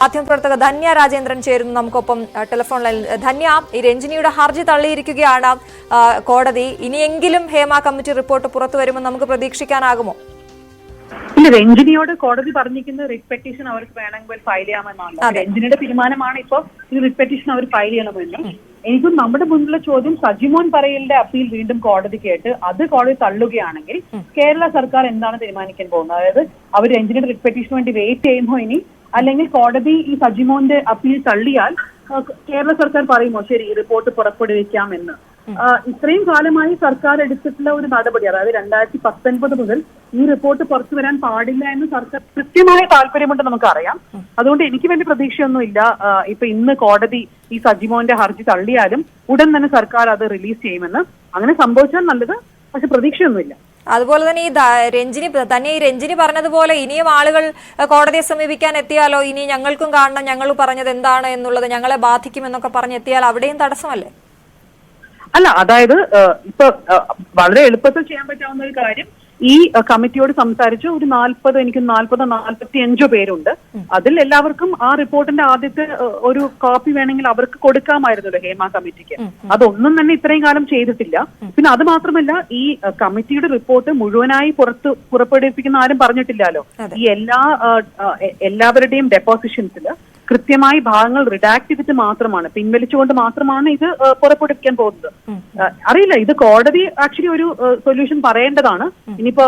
മാധ്യമപ്രവർത്തക ധന്യ രാജേന്ദ്രൻ ചേരുന്നു. നമുക്കൊപ്പം ടെലിഫോൺ ലൈനിൽ ധന്യ ഈ രഞ്ജിനിയുടെ ഹർജി തള്ളിയിരിക്കുകയാണ്. കോടതി. ഇനിയെങ്കിലും ഹേമ കമ്മിറ്റി റിപ്പോർട്ട് പുറത്തു വരുമെന്ന് നമുക്ക് പ്രതീക്ഷിക്കാനാകുമോ? ഇല്ല രഞ്ജിനിയോട് കോടതി പറഞ്ഞിരിക്കുന്ന റിറ്റ് പെറ്റീഷൻ അവർക്ക് വേണമെങ്കിൽ ഫയൽ ചെയ്യാമെന്നാണ്. രഞ്ജിനിയുടെ തീരുമാനമാണ് ഇപ്പൊ ഈ റിറ്റ് പെറ്റീഷൻ അവർ ഫയൽ ചെയ്യണമെന്ന് എനിക്കും നമ്മുടെ മുന്നിലുള്ള ചോദ്യം സജിമോൻ പറയലിന്റെ അപ്പീൽ വീണ്ടും കോടതി കേട്ട് അത് കോടതി തള്ളുകയാണെങ്കിൽ കേരള സർക്കാർ എന്താണ് തീരുമാനിക്കാൻ പോകുന്നത്? അതായത് അവർ രഞ്ജിനിയുടെ റിറ്റ് പെറ്റീഷന് വേണ്ടി വെയിറ്റ് ചെയ്യുമോ ഇനി അല്ലെങ്കിൽ കോടതി ഈ സജിമോന്റെ അപ്പീൽ തള്ളിയാൽ കേരള സർക്കാർ പറയുമോ ശരി റിപ്പോർട്ട് പുറപ്പെടുവിക്കാം എന്ന് ഇത്രയും കാലമായി സർക്കാർ എടുത്തിട്ടുള്ള ഒരു നടപടി അതായത് രണ്ടായിരത്തി പത്തൊൻപത് മുതൽ ഈ റിപ്പോർട്ട് പുറത്തു വരാൻ പാടില്ല എന്ന് സർക്കാർ കൃത്യമായ താല്പര്യമുണ്ട് നമുക്കറിയാം. അതുകൊണ്ട് എനിക്ക് വലിയ പ്രതീക്ഷയൊന്നുമില്ല. ഇല്ല ഇപ്പൊ ഇന്ന് കോടതി ഈ സജിമോന്റെ ഹർജി തള്ളിയാലും ഉടൻ തന്നെ സർക്കാർ അത് റിലീസ് ചെയ്യുമെന്ന്. അങ്ങനെ സംഭവിച്ചാൽ നല്ലത് പക്ഷെ പ്രതീക്ഷയൊന്നുമില്ല. അതുപോലെ തന്നെ ഈ രഞ്ജിനി തന്നെ ഈ രഞ്ജിനി പറഞ്ഞതുപോലെ ഇനിയും ആളുകൾ കോടതിയെ സമീപിക്കാൻ എത്തിയാലോ? ഇനി ഞങ്ങൾക്കും കാണണം ഞങ്ങൾ പറഞ്ഞത് എന്താണ് എന്നുള്ളത് ഞങ്ങളെ ബാധിക്കുമെന്നൊക്കെ പറഞ്ഞെത്തിയാൽ അവിടെയും തടസ്സമല്ലേ? അല്ല അതായത് ഇപ്പൊ വളരെ എളുപ്പത്തിൽ ചെയ്യാൻ പറ്റാവുന്ന ഒരു കാര്യം ഈ കമ്മിറ്റിയോട് സംസാരിച്ച്. ഒരു നാൽപ്പത് എനിക്ക് നാൽപ്പത് നാൽപ്പത്തി അഞ്ചോ പേരുണ്ട് അതിൽ എല്ലാവർക്കും ആ റിപ്പോർട്ടിന്റെ ആദ്യത്തെ ഒരു കോപ്പി വേണമെങ്കിൽ അവർക്ക് കൊടുക്കാമായിരുന്നു ഹേമ കമ്മിറ്റിക്ക്. അതൊന്നും തന്നെ ഇത്രയും കാലം ചെയ്തിട്ടില്ല. പിന്നെ അത് മാത്രമല്ല ഈ കമ്മിറ്റിയുടെ റിപ്പോർട്ട് മുഴുവനായി പുറത്ത് പുറപ്പെടുവിപ്പിക്കുന്ന ആരും പറഞ്ഞിട്ടില്ലല്ലോ. ഈ എല്ലാ എല്ലാവരുടെയും ഡെപ്പോസിഷൻസിൽ കൃത്യമായി ഭാഗങ്ങൾ റിഡാക്ട് ചെയ്തിട്ട് മാത്രമാണ് പിൻവലിച്ചുകൊണ്ട് മാത്രമാണ് ഇത് പുറപ്പെടുവിക്കാൻ പോകുന്നത്. അറിയില്ല ഇത് കോടതി ആക്ച്വലി ഒരു സൊല്യൂഷൻ പറയേണ്ടതാണ്. ഇനിയിപ്പോ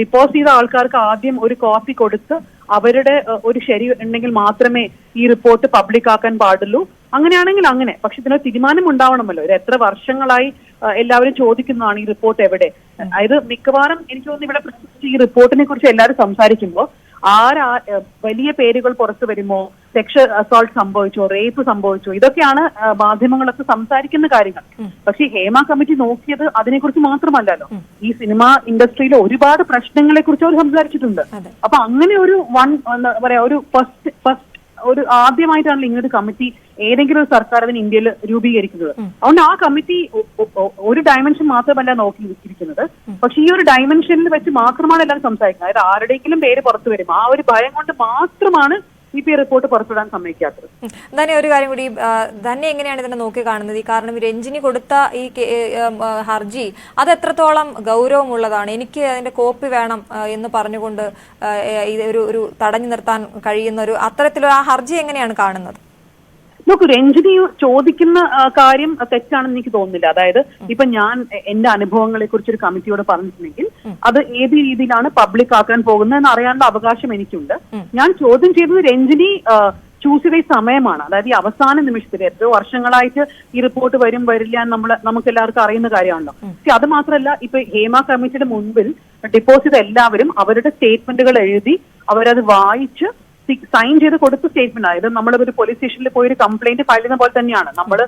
ഡിപ്പോസ് ചെയ്ത ആൾക്കാർക്ക് ആദ്യം ഒരു കോപ്പി കൊടുത്ത് അവരുടെ ഒരു ശരി ഉണ്ടെങ്കിൽ മാത്രമേ ഈ റിപ്പോർട്ട് പബ്ലിക് ആക്കാൻ പാടുള്ളൂ. അങ്ങനെയാണെങ്കിൽ അങ്ങനെ പക്ഷെ ഇതിനൊരു തീരുമാനം ഉണ്ടാവണമല്ലോ. ഇത് എത്ര വർഷങ്ങളായി എല്ലാവരും ചോദിക്കുന്നതാണ് ഈ റിപ്പോർട്ട് എവിടെ. അതായത് മിക്കവാറും എനിക്ക് തോന്നുന്നു ഇവിടെ ഈ റിപ്പോർട്ടിനെ കുറിച്ച് എല്ലാവരും സംസാരിക്കുമ്പോൾ ആരാ വലിയ പേരുകൾ പുറത്തു വരുമോ? സെക്ഷൽ അസോൾട്ട് സംഭവിച്ചോ? റേപ്പ് സംഭവിച്ചോ? ഇതൊക്കെയാണ് മാധ്യമങ്ങളൊക്കെ സംസാരിക്കുന്ന കാര്യങ്ങൾ. പക്ഷേ ഹേമ കമ്മിറ്റി നോക്കിയത് അതിനെക്കുറിച്ച് മാത്രമല്ലല്ലോ. ഈ സിനിമ ഇൻഡസ്ട്രിയിലെ ഒരുപാട് പ്രശ്നങ്ങളെ കുറിച്ച് അവർ സംസാരിച്ചിട്ടുണ്ട്. അപ്പൊ അങ്ങനെ ഒരു വൺ എന്താ പറയാ ഒരു ഫസ്റ്റ് ഫസ്റ്റ് ഒരു ആദ്യമായിട്ടാണല്ലോ ഇങ്ങനൊരു കമ്മിറ്റി ഏതെങ്കിലും ഒരു സർക്കാർ അതിന് ഇന്ത്യയിൽ രൂപീകരിക്കുന്നത്. അതുകൊണ്ട് ആ കമ്മിറ്റി ഒരു ഡയമെൻഷൻ മാത്രമല്ല നോക്കിയിരിക്കുന്നത് പക്ഷെ ഈ ഒരു ഡയമെൻഷനിൽ വെച്ച് മാത്രമാണ് എല്ലാവരും സംസാരിക്കുന്നത്. അതായത് ആരുടെയെങ്കിലും പേര് പുറത്തു വരും ആ ഒരു ഭയം കൊണ്ട് മാത്രമാണ് ഈ പി റിപ്പോർട്ട് പുറത്തുവിടാൻ സമ്മതിക്കാത്തത്. തന്നെ ഒരു കാര്യം കൂടി. ധന്യ തന്നെ എങ്ങനെയാണ് ഇതിനെ നോക്കി കാണുന്നത്? ഈ കാരണം രഞ്ജിനി കൊടുത്ത ഈ ഹർജി അത് എത്രത്തോളം ഗൗരവമുള്ളതാണ്? എനിക്ക് അതിന്റെ കോപ്പി വേണം എന്ന് പറഞ്ഞുകൊണ്ട് ഇത് ഒരു ഒരു തടഞ്ഞു നിർത്താൻ കഴിയുന്ന ഒരു അത്തരത്തിലൊരു ആ ഹർജി എങ്ങനെയാണ് കാണുന്നത്? നോക്കൂ രഞ്ജിനി ചോദിക്കുന്ന കാര്യം തെറ്റാണെന്ന് എനിക്ക് തോന്നുന്നില്ല. അതായത് ഇപ്പൊ ഞാൻ എന്റെ അനുഭവങ്ങളെ കുറിച്ച് ഒരു കമ്മിറ്റിയോട് പറഞ്ഞിട്ടുണ്ടെങ്കിൽ അത് ഏത് രീതിയിലാണ് പബ്ലിക് ആക്കാൻ പോകുന്നത് എന്ന് അറിയാനുള്ള അവകാശം എനിക്കുണ്ട്. ഞാൻ ചോദ്യം ചെയ്തത് രഞ്ജിനി ചൂസ് ചെയ്ത സമയമാണ്. അതായത് ഈ അവസാന നിമിഷത്തിൽ എത്രയോ വർഷങ്ങളായിട്ട് ഈ റിപ്പോർട്ട് വരും വരില്ല എന്ന് നമ്മൾ നമുക്ക് എല്ലാവർക്കും അറിയുന്ന കാര്യമാണല്ലോ. പക്ഷെ അത് മാത്രമല്ല ഇപ്പൊ ഹേമ കമ്മിറ്റിയുടെ മുൻപിൽ ഡിപ്പോസിറ്റ് എല്ലാവരും അവരുടെ സ്റ്റേറ്റ്മെന്റുകൾ എഴുതി അവരത് വായിച്ച് സൈൻ ചെയ്ത് കൊടുത്ത സ്റ്റേറ്റ്മെന്റ് അതായത് നമ്മൾ ഒരു പോലീസ് സ്റ്റേഷനിൽ പോയി ഒരു കംപ്ലൈന്റ് ഫയൽ ചെയ്യുന്ന പോലെ തന്നെയാണ്. നമ്മൾ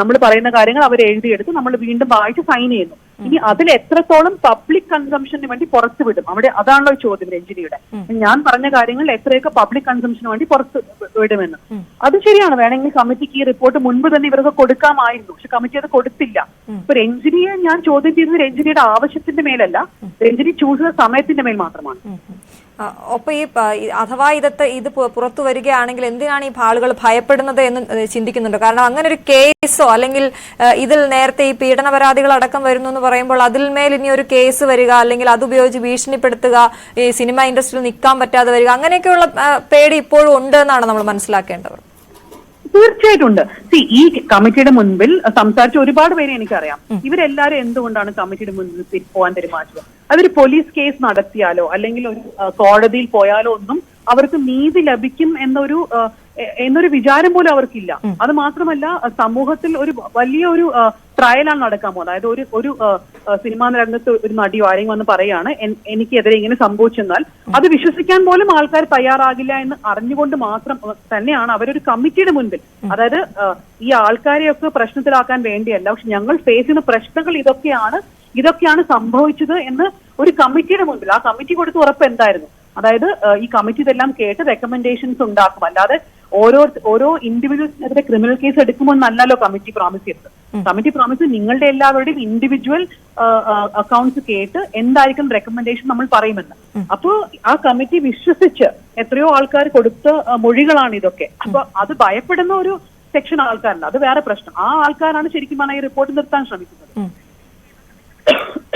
നമ്മൾ പറയുന്ന കാര്യങ്ങൾ അവർ എഴുതിയെടുത്ത് നമ്മൾ വീണ്ടും വായിച്ച് സൈൻ ചെയ്യുന്നു. ഇനി അതിൽ എത്രത്തോളം പബ്ലിക് കൺസംഷന് വേണ്ടി പുറത്തു വിടും? അവിടെ അതാണല്ലോ ചോദ്യം രഞ്ജിനിയുടെ ഞാൻ പറഞ്ഞ കാര്യങ്ങൾ എത്രയൊക്കെ പബ്ലിക് കൺസംഷന് വേണ്ടി പുറത്ത് വിടുമെന്ന്. അത് ശരിയാണ്. വേണമെങ്കിൽ കമ്മിറ്റിക്ക് ഈ റിപ്പോർട്ട് മുൻപ് തന്നെ ഇവർക്ക് കൊടുക്കാമായിരുന്നു. പക്ഷെ കമ്മിറ്റി അത് കൊടുത്തില്ല. ഇപ്പൊ രഞ്ജിനിയെ ഞാൻ ചോദ്യം ചെയ്യുന്നത് രഞ്ജിനിയുടെ ആവശ്യത്തിന്റെ മേലല്ല. രഞ്ജിനി ചൂസ് ചെയ്ത സമയത്തിന്റെ മേൽ മാത്രമാണ്. ഒപ്പം ഈ അഥവാ ഇതത്തെ ഇത് പുറത്തു വരികയാണെങ്കിൽ എന്തിനാണ് ഈ ആളുകൾ ഭയപ്പെടുന്നത് എന്ന് ചിന്തിക്കുന്നുണ്ട്. കാരണം അങ്ങനെ ഒരു കേസോ അല്ലെങ്കിൽ ഇതിൽ നേരത്തെ ഈ പീഡന പരാതികൾ അടക്കം വരുന്നു എന്ന് പറയുമ്പോൾ അതിൽ മേൽ ഇനി ഒരു കേസ് വരിക അല്ലെങ്കിൽ അത് ഉപയോഗിച്ച് ഭീഷണിപ്പെടുത്തുക ഈ സിനിമ ഇൻഡസ്ട്രിയിൽ നിൽക്കാൻ പറ്റാതെ വരിക അങ്ങനെയൊക്കെയുള്ള പേടി ഇപ്പോഴും ഉണ്ട് എന്നാണ് നമ്മൾ മനസ്സിലാക്കേണ്ടത്. തീർച്ചയായിട്ടും ഉണ്ട്. സി ഈ കമ്മിറ്റിയുടെ മുൻപിൽ സംസാരിച്ച ഒരുപാട് പേരെ എനിക്കറിയാം. ഇവരെല്ലാരും എന്തുകൊണ്ടാണ് കമ്മിറ്റിയുടെ മുൻപിൽ പോകാൻ തീരുമാനിച്ചത് അതൊരു പോലീസ് കേസ് നടത്തിയാലോ അല്ലെങ്കിൽ ഒരു കോടതിയിൽ പോയാലോ ഒന്നും അവർക്ക് നീതി ലഭിക്കും എന്നൊരു എന്നൊരു വിചാരം പോലും അവർക്കില്ല. അത് മാത്രമല്ല സമൂഹത്തിൽ ഒരു വലിയ ഒരു ട്രയലാണ് നടക്കാൻ പോകുന്നത്. അതായത് ഒരു ഒരു സിനിമാ രംഗത്ത് ഒരു നടിയോ ആരെങ്കിലും വന്ന് പറയാണ് "എൻ- എനിക്കെതിരെ ഇങ്ങനെ സംഭവിച്ചെന്നാൽ അത് വിശ്വസിക്കാൻ പോലും ആൾക്കാർ തയ്യാറാകില്ല എന്ന് അറിഞ്ഞുകൊണ്ട് മാത്രം തന്നെയാണ് അവരൊരു കമ്മിറ്റിയുടെ മുൻപിൽ. അതായത് ഈ ആൾക്കാരെയൊക്കെ പ്രശ്നത്തിലാക്കാൻ വേണ്ടിയല്ല പക്ഷെ ഞങ്ങൾ ഫേസ് ചെയ്യുന്ന പ്രശ്നങ്ങൾ ഇതൊക്കെയാണ് ഇതൊക്കെയാണ് സംഭവിച്ചത് എന്ന് ഒരു കമ്മിറ്റിയുടെ മുൻപിൽ. ആ കമ്മിറ്റി കൊടുത്ത ഉറപ്പ് എന്തായിരുന്നു? അതായത് ഈ കമ്മിറ്റി ഇതെല്ലാം കേട്ട് റെക്കമെൻഡേഷൻസ് ഉണ്ടാക്കും. അല്ലാതെ ഓരോ ഓരോ ഇൻഡിവിജ്വൽസിനെതിരെ ക്രിമിനൽ കേസ് എടുക്കുമെന്നല്ലോ കമ്മിറ്റി പ്രോമിസ് ചെയ്തത്. കമ്മിറ്റി പ്രോമിസ് നിങ്ങളുടെ എല്ലാവരുടെയും ഇൻഡിവിജ്വൽ അക്കൗണ്ട്സ് കേട്ട് എന്തായിരിക്കും റെക്കമെൻഡേഷൻ നമ്മൾ പറയുമെന്ന്. അപ്പോ ആ കമ്മിറ്റി വിശ്വസിച്ച് എത്രയോ ആൾക്കാർ കൊടുത്ത മൊഴികളാണ് ഇതൊക്കെ. അപ്പൊ അത് ഭയപ്പെടുന്ന ഒരു സെക്ഷൻ ആൾക്കാരുണ്ട് അത് വേറെ പ്രശ്നം. ആ ആൾക്കാരാണ് ശരിക്കും പറഞ്ഞാൽ ഈ റിപ്പോർട്ട് നിർത്താൻ ശ്രമിക്കുന്നത്.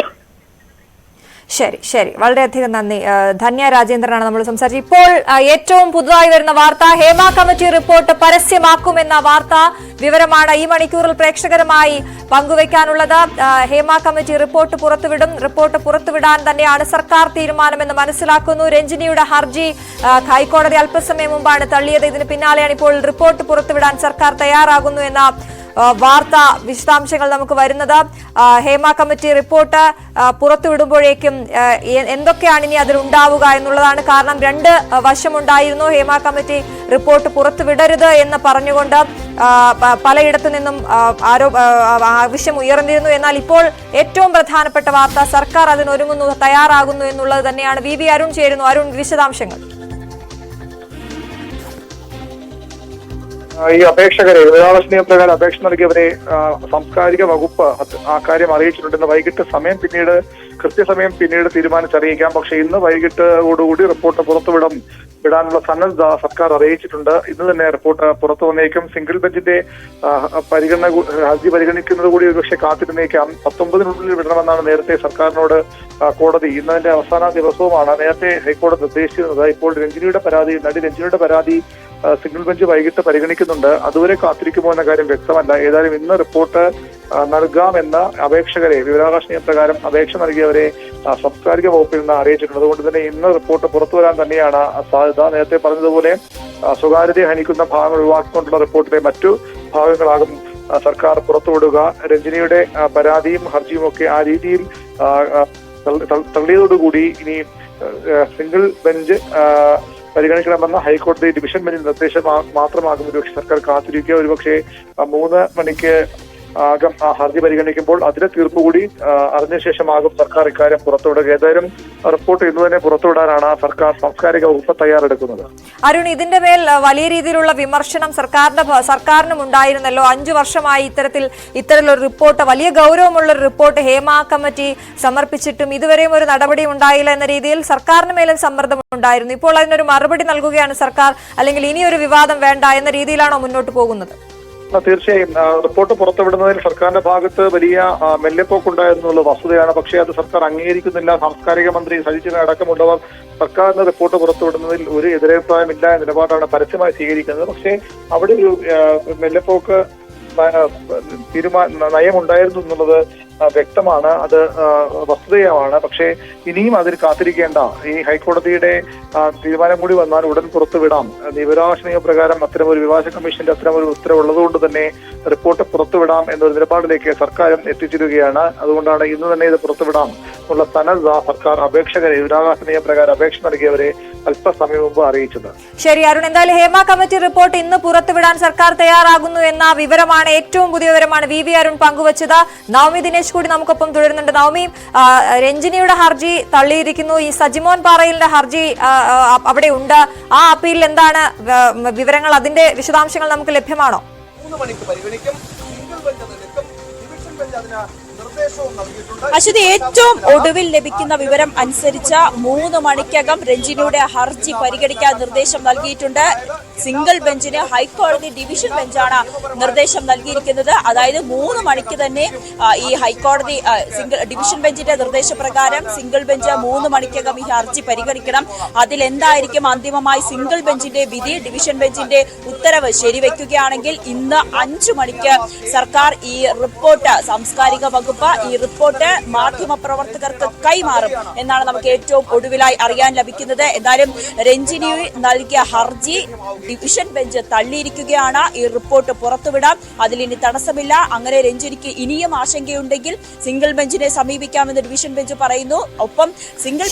ശരി ശരി. വളരെയധികം നന്ദി. ധന്യ രാജേന്ദ്രനാണ് നമ്മൾ സംസാരിച്ചത്. ഇപ്പോൾ ഏറ്റവും പുതുതായി വരുന്ന വാർത്ത ഹേമ കമ്മിറ്റി റിപ്പോർട്ട് പരസ്യമാക്കുമെന്ന വാർത്ത വിവരമാണ് ഈ മണിക്കൂറിൽ പ്രേക്ഷകരുമായി പങ്കുവയ്ക്കാനുള്ളത്. ഹേമ കമ്മിറ്റി റിപ്പോർട്ട് പുറത്തുവിടും. റിപ്പോർട്ട് പുറത്തുവിടാൻ തന്നെയാണ് സർക്കാർ തീരുമാനമെന്ന് മനസ്സിലാക്കുന്നു. രഞ്ജിനിയുടെ ഹർജി ഹൈക്കോടതി അല്പസമയം മുമ്പാണ് തള്ളിയത്. ഇതിന് പിന്നാലെയാണ് ഇപ്പോൾ റിപ്പോർട്ട് പുറത്തുവിടാൻ സർക്കാർ തയ്യാറാകുന്നു എന്ന വാർത്ത വിശദാംശങ്ങൾ നമുക്ക് വരുന്നത്. ഹേമ കമ്മിറ്റി റിപ്പോർട്ട് പുറത്തുവിടുമ്പോഴേക്കും എന്തൊക്കെയാണ് ഇനി അതിൽ ഉണ്ടാവുക എന്നുള്ളതാണ് കാരണം രണ്ട് വശമുണ്ടായിരുന്നു. ഹേമ കമ്മിറ്റി റിപ്പോർട്ട് പുറത്തുവിടരുത് എന്ന് പറഞ്ഞുകൊണ്ട് പലയിടത്തു നിന്നും ആരോ ആവശ്യം ഉയർന്നിരുന്നു. എന്നാൽ ഇപ്പോൾ ഏറ്റവും പ്രധാനപ്പെട്ട വാർത്ത സർക്കാർ അതിനൊരുങ്ങുന്നു തയ്യാറാകുന്നു എന്നുള്ളത് തന്നെയാണ്. വി വി അരുൺ ചേരുന്നു. അരുൺ വിശദാംശങ്ങൾ. ഈ അപേക്ഷകരെ വിവരാവകാശ പ്രകാരം അപേക്ഷ നൽകിയവരെ സാംസ്കാരിക വകുപ്പ് ആ കാര്യം അറിയിച്ചിട്ടുണ്ടെന്ന് വൈകിട്ട് സമയം പിന്നീട് കൃത്യസമയം പിന്നീട് തീരുമാനിച്ചറിയിക്കാം. പക്ഷെ ഇന്ന് വൈകിട്ടോടുകൂടി റിപ്പോർട്ട് പുറത്തുവിടും. വിടാനുള്ള സന്നദ്ധ സർക്കാർ അറിയിച്ചിട്ടുണ്ട്. ഇന്ന് തന്നെ റിപ്പോർട്ട് പുറത്തു വന്നേക്കും. സിംഗിൾ ബെഞ്ചിന്റെ പരിഗണന ഹർജി പരിഗണിക്കുന്നത് കൂടി ഒരുപക്ഷെ കാത്തിരുന്നേക്കാം. പത്തൊമ്പതിനുള്ളിൽ വിടണമെന്നാണ് നേരത്തെ സർക്കാരിനോട് കോടതി ഇന്നതിന്റെ അവസാന ദിവസവുമാണ് നേരത്തെ ഹൈക്കോടതി നിർദ്ദേശിച്ചിരുന്നത്. ഇപ്പോൾ രഞ്ജിനിയുടെ പരാതി നടി രഞ്ജിനിയുടെ പരാതി സിംഗിൾ ബെഞ്ച് വൈകിട്ട് പരിഗണിക്കുന്നുണ്ട്. അതുവരെ കാത്തിരിക്കുമോ എന്ന കാര്യം വ്യക്തമല്ല. ഏതായാലും ഇന്ന് റിപ്പോർട്ട് നൽകാമെന്ന അപേക്ഷകരെ വിവരാവകാശ നിയമപ്രകാരം അപേക്ഷ നൽകിയവരെ സാംസ്കാരിക വകുപ്പിൽ നിന്ന് അറിയിച്ചിട്ടുണ്ട്. അതുകൊണ്ട് തന്നെ ഇന്ന് റിപ്പോർട്ട് പുറത്തു വരാൻ തന്നെയാണ് സാധ്യത. നേരത്തെ പറഞ്ഞതുപോലെ സ്വകാര്യതയെ ഹനിക്കുന്ന ഭാഗങ്ങൾ ഒഴിവാക്കിക്കൊണ്ടുള്ള റിപ്പോർട്ടിലെ മറ്റു ഭാഗങ്ങളാകും സർക്കാർ പുറത്തുവിടുക. രഞ്ജിനിയുടെ പരാതിയും ഹർജിയും ഒക്കെ ആ രീതിയിൽ തള്ളിയതോടുകൂടി ഇനി സിംഗിൾ ബെഞ്ച് പരിഗണിക്കണമെന്ന ഹൈക്കോടതി ഡിവിഷൻ ബെഞ്ച് നിർദ്ദേശം മാത്രമാകും ഒരുപക്ഷെ സർക്കാർ കാത്തിരിക്കുക. ഒരുപക്ഷെ മൂന്ന് മണിക്ക് ആകം ആ ഹർജി പരിഗണിക്കുമ്പോൾ അതിലെ തീർപ്പ് കൂടി ആ, അറിഞ്ഞ ശേഷമാകും സർക്കാർ ഇക്കാര്യം പുറത്തുവിടുക. ഏതായാലും റിപ്പോർട്ട് ഇന്ന് തന്നെ പുറത്തുവിടാനാണ് സർക്കാർ സാംസ്കാരിക വകുപ്പ് തയ്യാറെടുക്കുന്നത്. അരുൺ ഇതിന്റെ മേൽ വലിയ രീതിയിലുള്ള വിമർശനം സർക്കാരിന്റെ സർക്കാരിനും ഉണ്ടായിരുന്നല്ലോ. അഞ്ചു വർഷമായി ഇത്തരത്തിൽ ഇത്തരത്തിലൊരു റിപ്പോർട്ട് വലിയ ഗൗരവമുള്ള ഒരു റിപ്പോർട്ട് ഹേമ കമ്മിറ്റി സമർപ്പിച്ചിട്ടും ഇതുവരെയും ഒരു നടപടി ഉണ്ടായില്ല എന്ന രീതിയിൽ സർക്കാരിന് മേലും സമ്മർദ്ദം ഉണ്ടായിരുന്നു. ഇപ്പോൾ അതിനൊരു മറുപടി നൽകുകയാണ് സർക്കാർ. അല്ലെങ്കിൽ ഇനിയൊരു വിവാദം വേണ്ട എന്ന രീതിയിലാണോ മുന്നോട്ട് പോകുന്നത്? തീർച്ചയായും. റിപ്പോർട്ട് പുറത്തുവിടുന്നതിൽ സർക്കാരിന്റെ ഭാഗത്ത് വലിയ മെല്ലെപ്പോക്കുണ്ടായിരുന്നുള്ള വസ്തുതയാണ്. പക്ഷേ അത് സർക്കാർ അംഗീകരിക്കുന്നില്ല. സാംസ്കാരിക മന്ത്രി സജിച്ചിന് അടക്കമുള്ളവർ സർക്കാരിന്റെ റിപ്പോർട്ട് പുറത്തുവിടുന്നതിൽ ഒരു എതിരഭിപ്രായമില്ല എന്ന നിലപാടാണ് പരസ്യമായി സ്വീകരിക്കുന്നത്. പക്ഷേ അവിടെ ഒരു മെല്ലെപ്പോക്ക് തീരുമാന നയമുണ്ടായിരുന്നു എന്നുള്ളത് വ്യക്തമാണ്. അത് വസ്തുതയാണ് പക്ഷേ ഇനിയും അതിൽ കാത്തിരിക്കേണ്ട. ഈ ഹൈക്കോടതിയുടെ തീരുമാനം കൂടി വന്നാൽ ഉടൻ പുറത്തുവിടാം. വിവരാവകാശ നിയമപ്രകാരം അത്തരമൊരു വിവാദ കമ്മീഷന്റെ അത്തരമൊരു ഉത്തരവുള്ളതുകൊണ്ട് തന്നെ റിപ്പോർട്ട് പുറത്തുവിടാം എന്നൊരു നിലപാടിലേക്ക് സർക്കാരും എത്തിച്ചിരിക്കുകയാണ്. അതുകൊണ്ടാണ് ഇന്ന് തന്നെ ഇത് പുറത്തുവിടാം എന്നുള്ള സന്നദ്ധ സർക്കാർ അപേക്ഷകരെ വിവരാവകാശ നിയമപ്രകാരം അപേക്ഷ നൽകിയവരെ അല്പസമയം മുമ്പ് അറിയിച്ചത്. ശരി അരുൺ. എന്തായാലും ഹേമ കമ്മിറ്റി റിപ്പോർട്ട് ഇന്ന് പുറത്തുവിടാൻ സർക്കാർ തയ്യാറാകുന്നു എന്ന വിവരമാണ് ഏറ്റവും പുതിയ വിവരമാണ് വി വി അരുൺ പങ്കുവച്ചത്. നവമി ദിനേശ് കൂടി നമുക്കൊപ്പം തുടരുന്നുണ്ട്. നവമി രഞ്ജിനിയുടെ ഹർജി തള്ളിയിരിക്കുന്നു. ഈ സജിമോൻ പാറയിലിന്റെ ഹർജി അവിടെ ഉണ്ട്. ആ അപ്പീലിൽ എന്താണ് വിവരങ്ങൾ? അതിന്റെ വിശദാംശങ്ങൾ നമുക്ക് ലഭ്യമാണോ? മൂന്ന് മണിക്ക് പരിഗണിക്കും. സിംഗിൾ ബെഞ്ച് എടുക്കും ഡിവിഷൻ ബെഞ്ച് അതിന് നിർദ്ദേശവും നൽകിയിട്ടുണ്ട്. അശ്വതി ഏറ്റവും ഒടുവിൽ ലഭിക്കുന്ന വിവരം അനുസരിച്ച് മൂന്ന് മണിക്കകം രഞ്ജിനിയുടെ ഹർജി പരിഗണിക്കാൻ നിർദ്ദേശം നൽകിയിട്ടുണ്ട്. സിംഗിൾ ബെഞ്ചിന് ഹൈക്കോടതി ഡിവിഷൻ ബെഞ്ചാണ് നിർദ്ദേശം നൽകിയിരിക്കുന്നത്. അതായത് മൂന്ന് മണിക്ക് തന്നെ ഈ ഹൈക്കോടതി സിംഗിൾ ഡിവിഷൻ ബെഞ്ചിന്റെ നിർദ്ദേശപ്രകാരം സിംഗിൾ ബെഞ്ച് മൂന്ന് മണിക്കകം ഈ ഹർജി പരിഗണിക്കണം. അതിൽ എന്തായിരിക്കും അന്തിമമായി സിംഗിൾ ബെഞ്ചിന്റെ വിധി ഡിവിഷൻ ബെഞ്ചിന്റെ ഉത്തരവ് ശരിവെക്കുകയാണെങ്കിൽ ഇന്ന് അഞ്ചു മണിക്ക് സർക്കാർ ഈ റിപ്പോർട്ട് സാംസ്കാരിക വകുപ്പ് ഈ റിപ്പോർട്ട് മാധ്യമപ്രവർത്തകർക്ക് കൈമാറും എന്നാണ് നമുക്ക് ഏറ്റവും ഒടുവിലായി അറിയാൻ ലഭിക്കുന്നത്. എന്തായാലും രഞ്ജിനി നൽകിയ ഹർജി ഡിവിഷൻ ബെഞ്ച് തള്ളിയിരിക്കുകയാണ്. ഈ റിപ്പോർട്ട് പുറത്തുവിടാം. അതിലിനി തടസ്സമില്ല. അങ്ങനെ രഞ്ജിനിക്ക് ഇനിയും ആശങ്കയുണ്ടെങ്കിൽ സിംഗിൾ ബെഞ്ചിനെ സമീപിക്കാമെന്ന് ഡിവിഷൻ ബെഞ്ച് പറയുന്നു. ഒപ്പം സിംഗിൾ